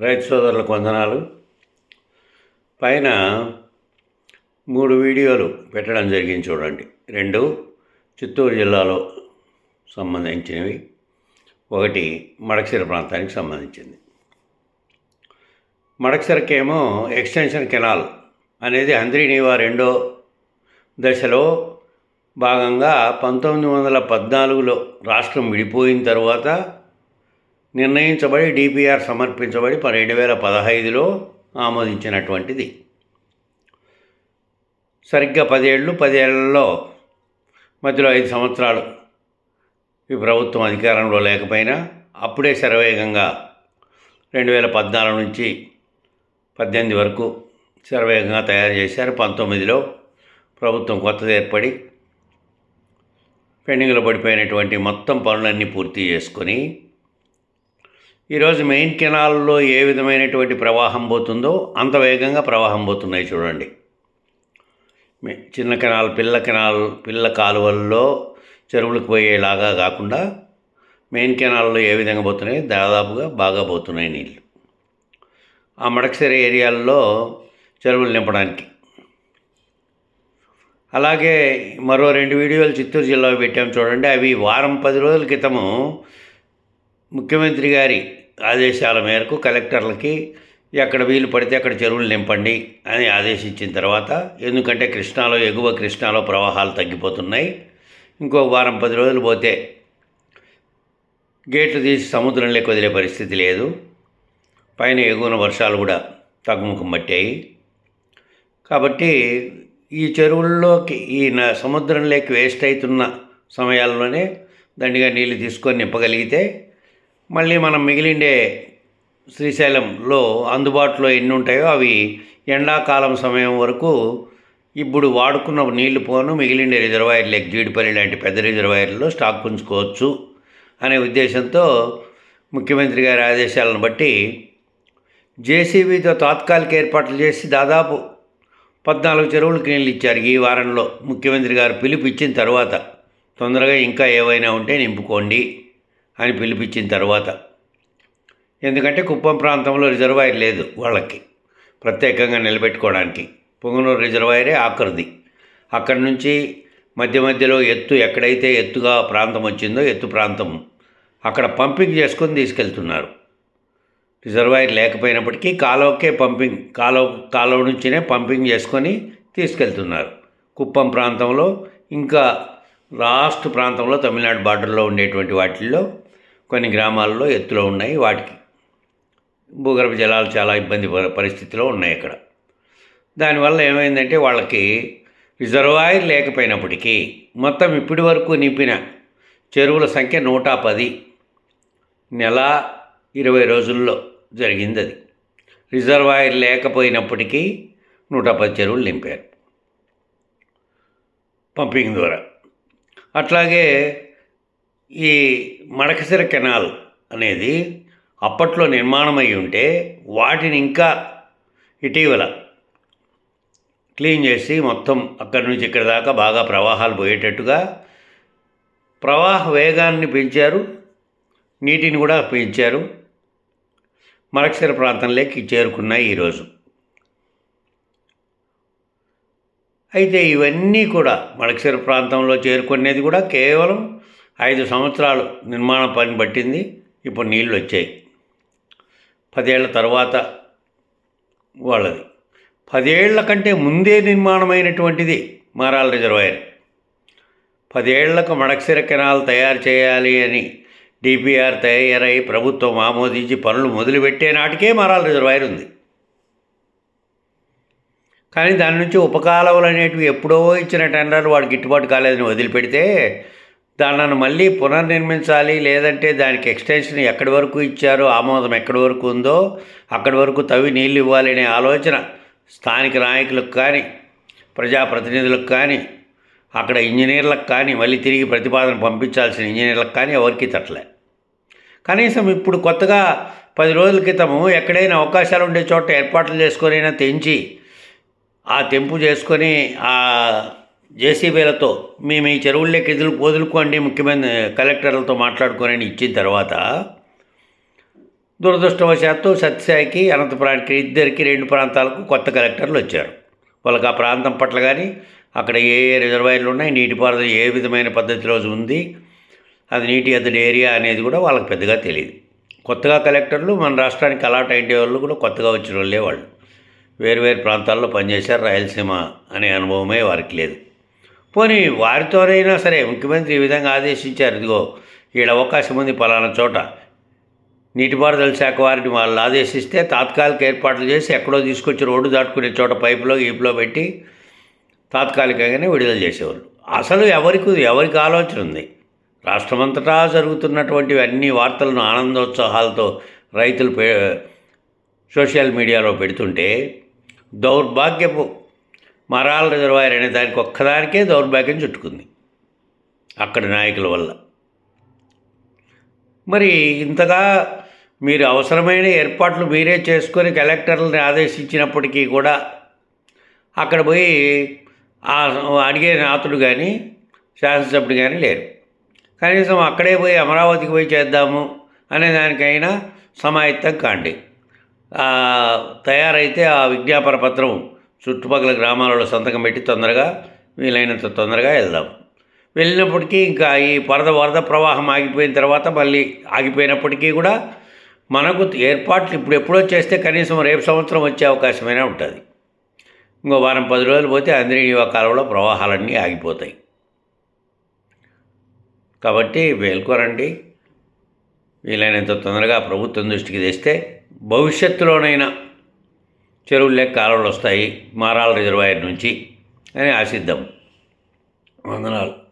రైతు సోదరులకు వందనాలు. పైన మూడు వీడియోలు పెట్టడం జరిగింది చూడండి. రెండు చిత్తూరు జిల్లాలో సంబంధించినవి. ఒకటి మడక్సిర ప్రాంతానికి సంబంధించింది. మడక్సిరకేమో ఎక్స్టెన్షన్ కెనాల్ అనేది హంద్రీనీవా రెండో దశలో భాగంగా పంతొమ్మిది వందల పద్నాలుగులో రాష్ట్రం విడిపోయిన తర్వాత నిర్ణయించబడి డిపిఆర్ సమర్పించబడి రెండు వేల పదహైదులో ఆమోదించినటువంటిది. సరిగ్గా పదేళ్ళు పదేళ్ళలో మధ్యలో ఐదు సంవత్సరాలు ఈ ప్రభుత్వం అధికారంలో లేకపోయినా అప్పుడే శరవేగంగా రెండు వేల పద్నాలుగు నుంచి పద్దెనిమిది వరకు శరవేగంగా తయారు చేశారు. పంతొమ్మిదిలో ప్రభుత్వం కొత్తది ఏర్పడి పెండింగ్లో పడిపోయినటువంటి మొత్తం పనులన్నీ పూర్తి చేసుకొని ఈరోజు మెయిన్ కెనాల్లో ఏ విధమైనటువంటి ప్రవాహం పోతుందో అంత వేగంగా ప్రవాహం పోతున్నాయి చూడండి. చిన్న కెనాల్ పిల్ల కెనాల్ పిల్ల కాలువల్లో చెరువులకు పోయేలాగా కాకుండా మెయిన్ కెనాల్లో ఏ విధంగా పోతున్నాయి? దాదాపుగా బాగా పోతున్నాయి నీళ్ళు ఆ మడకసిర ఏరియాల్లో చెరువులు నింపడానికి. అలాగే మరో రెండు వీడియోలు చిత్తూరు జిల్లాలో పెట్టాము చూడండి. అవి వారం పది రోజుల క్రితము ముఖ్యమంత్రి గారి ఆదేశాల మేరకు కలెక్టర్లకి ఎక్కడ వీలు పడితే అక్కడ చెరువులు నింపండి అని ఆదేశించిన తర్వాత ఎందుకంటే కృష్ణాలో ఎగువ కృష్ణాలో ప్రవాహాలు తగ్గిపోతున్నాయి. ఇంకో వారం పది రోజులు పోతే గేట్లు తీసి సముద్రంలోకి వదిలే పరిస్థితి లేదు. పైన ఎగువన వర్షాలు కూడా తగ్గుముఖం పట్టాయి. కాబట్టి ఈ చెరువుల్లోకి ఈ న- సముద్రంలోకి వేస్ట్ అవుతున్న సమయాల్లోనే దండిగా నీళ్ళు తీసుకొని నింపగలిగితే మళ్ళీ మనం మిగిలిండే శ్రీశైలంలో అందుబాటులో ఎన్ని ఉంటాయో అవి ఎండాకాలం సమయం వరకు ఇప్పుడు వాడుకున్న నీళ్ళు పోను మిగిలిండే రిజర్వాయర్ లేక జీడిపల్లి లాంటి పెద్ద రిజర్వాయర్లో స్టాక్ ఉంచుకోవచ్చు అనే ఉద్దేశంతో ముఖ్యమంత్రి గారి ఆదేశాలను బట్టి జేసీబీతో తాత్కాలిక ఏర్పాట్లు చేసి దాదాపు పద్నాలుగు చెరువులకు నీళ్ళు ఇచ్చారు ఈ వారంలో. ముఖ్యమంత్రి గారు పిలుపు ఇచ్చిన తర్వాత తొందరగా ఇంకా ఏవైనా ఉంటే నింపుకోండి. అని పిలిపించిన తర్వాత ఎందుకంటే కుప్పం ప్రాంతంలో రిజర్వాయర్ లేదు వాళ్ళకి ప్రత్యేకంగా నిలబెట్టుకోవడానికి. పొంగనూరు రిజర్వాయరే ఆఖరిది. అక్కడి నుంచి మధ్య మధ్యలో ఎత్తు ఎక్కడైతే ఎత్తుగా ప్రాంతం వచ్చిందో ఎత్తు ప్రాంతం అక్కడ పంపింగ్ చేసుకొని తీసుకెళ్తున్నారు. రిజర్వాయర్ లేకపోయినప్పటికీ కాలువకే పంపింగ్ కాలువ కాలువ నుంచినే పంపింగ్ చేసుకొని తీసుకెళ్తున్నారు. కుప్పం ప్రాంతంలో ఇంకా లాస్ట్ ప్రాంతంలో తమిళనాడు బార్డర్లో ఉండేటువంటి వాటిల్లో కొన్ని గ్రామాల్లో ఎత్తులో ఉన్నాయి వాటికి భూగర్భ జలాలు చాలా ఇబ్బంది పరిస్థితిలో ఉన్నాయి అక్కడ. దానివల్ల ఏమైందంటే వాళ్ళకి రిజర్వాయర్ లేకపోయినప్పటికీ మొత్తం ఇప్పటి వరకు నింపిన చెరువుల సంఖ్య నూట పది. నెల ఇరవై రోజుల్లో జరిగింది అది. రిజర్వాయర్ లేకపోయినప్పటికీ నూట పది చెరువులు నింపారు పంపింగ్ ద్వారా. అట్లాగే ఈ మడకసిర కెనాల్ అనేది అప్పట్లో నిర్మాణమై ఉంటే వాటిని ఇంకా ఇటీవల క్లీన్ చేసి మొత్తం అక్కడి నుంచి ఇక్కడ దాకా బాగా ప్రవాహాలు పోయేటట్టుగా ప్రవాహ వేగాన్ని పెంచారు నీటిని కూడా పెంచారు మరక్షర ప్రాంతంలోకి చేరుకున్నాయి ఈరోజు. అయితే ఇవన్నీ కూడా మడక్షర ప్రాంతంలో చేరుకునేది కూడా కేవలం ఐదు సంవత్సరాలు నిర్మాణ పని పట్టింది ఇప్పుడు నీళ్ళు వచ్చాయి. పదేళ్ళ తర్వాత వాళ్ళది. పదేళ్ళ కంటే ముందే నిర్మాణమైనటువంటిది మారాల రిజర్వాయర్. పదేళ్ళకు మడక్సిర కెనాల్ తయారు చేయాలి అని డిపిఆర్ తయారై ప్రభుత్వం ఆమోదించి పనులు మొదలుపెట్టే నాటికే మారాల రిజర్వాయర్ ఉంది. కానీ దాని నుంచి ఉపకాలవలు అనేటివి ఎప్పుడో ఇచ్చిన టెండర్లు వాడికి గిట్టుబాటు కాలేదని వదిలిపెడితే దానిని మళ్ళీ పునర్నిర్మించాలి లేదంటే దానికి ఎక్స్టెన్షన్ ఎక్కడి వరకు ఇచ్చారో ఆమోదం ఎక్కడి వరకు ఉందో అక్కడి వరకు తవ్వి నీళ్ళు ఇవ్వాలి అనే ఆలోచన స్థానిక నాయకులకు కానీ ప్రజాప్రతినిధులకు కానీ అక్కడ ఇంజనీర్లకు కానీ మళ్ళీ తిరిగి ప్రతిపాదన పంపించాల్సిన ఇంజనీర్లకు కానీ ఎవరికీ తట్టలే. కనీసం ఇప్పుడు కొత్తగా పది రోజుల క్రితము ఎక్కడైనా అవకాశాలు ఉండే చోట ఏర్పాట్లు చేసుకొనైనా తెంచి ఆ తెంపు చేసుకొని ఆ జేసీబీలతో మేము ఈ చెరువుల్లోకి ఎదురు వదులుకోండి ముఖ్యమైన కలెక్టర్లతో మాట్లాడుకొని ఇచ్చిన తర్వాత దురదృష్టవశాత్తు సత్యసాయికి అనంతపురానికి ఇద్దరికి రెండు ప్రాంతాలకు కొత్త కలెక్టర్లు వచ్చారు. వాళ్ళకి ఆ ప్రాంతం పట్ల కానీ అక్కడ ఏ ఏ రిజర్వాయర్లు ఉన్నాయి నీటిపారుదల ఏ విధమైన పద్ధతిలో ఉంది అది నీటి ఎద్దడి ఏరియా అనేది కూడా వాళ్ళకి పెద్దగా తెలియదు కొత్తగా కలెక్టర్లు మన రాష్ట్రానికి అలాట్ అయ్యే వాళ్ళు కూడా కొత్తగా వచ్చిన వాళ్ళే వాళ్ళు. వేరు వేరు ప్రాంతాల్లో పనిచేశారు రాయలసీమ అనే అనుభవమే వారికి లేదు. పోనీ వారితోనైనా సరే ముఖ్యమంత్రి ఈ విధంగా ఆదేశించారు. ఇదిగో ఈడ అవకాశం ఉంది పలానా చోట. నీటిపారుదల శాఖ వారిని వాళ్ళు ఆదేశిస్తే తాత్కాలిక ఏర్పాట్లు చేసి ఎక్కడో తీసుకొచ్చి రోడ్డు దాటుకునే చోట పైపులో ఈపులో పెట్టి తాత్కాలికంగానే విడుదల చేసేవాళ్ళు. అసలు ఎవరికి ఎవరికి ఆలోచన ఉంది? రాష్ట్రమంతటా జరుగుతున్నటువంటి అన్ని వార్తలను ఆనందోత్సాహాలతో రైతులు సోషల్ మీడియాలో పెడుతుంటే దౌర్భాగ్యపు మరాల రిజర్వాయర్ అనే దానికి ఒక్కదానికే దౌర్భాగ్యం చుట్టుకుంది. అక్కడి నాయకుల వల్ల. మరి ఇంతగా మీరు అవసరమైన ఏర్పాట్లు మీరే చేసుకొని కలెక్టర్లని ఆదేశించినప్పటికీ కూడా అక్కడ పోయి అడిగే నాతుడు కానీ శాసనసభ్యుడు కానీ లేరు. కనీసం అక్కడే పోయి అమరావతికి పోయి చేద్దాము అనే దానికైనా సమాయత్తం కాండి. తయారైతే ఆ విజ్ఞాపన పత్రం చుట్టుపక్కల గ్రామాలలో సంతకం పెట్టి తొందరగా వీలైనంత తొందరగా వెళ్దాం. వెళ్ళినప్పటికీ ఇంకా ఈ వరద వరద ప్రవాహం ఆగిపోయిన తర్వాత మళ్ళీ ఆగిపోయినప్పటికీ కూడా మనకు ఏర్పాట్లు ఇప్పుడు ఎప్పుడో చేస్తే కనీసం రేపు సంవత్సరం వచ్చే అవకాశమైనా ఉంటుంది. ఇంకో వారం పది రోజులు పోతే అంద్రీనీవా కాలంలో ప్రవాహాలన్నీ ఆగిపోతాయి. కాబట్టి మేల్కోరండి వీలైనంత తొందరగా ప్రభుత్వం దృష్టికి తెస్తే భవిష్యత్తులోనైనా చెరువుల్లో కాలువలు వస్తాయి మారాల రిజర్వాయర్ నుంచి అని ఆశిద్దాం. వందనాలు.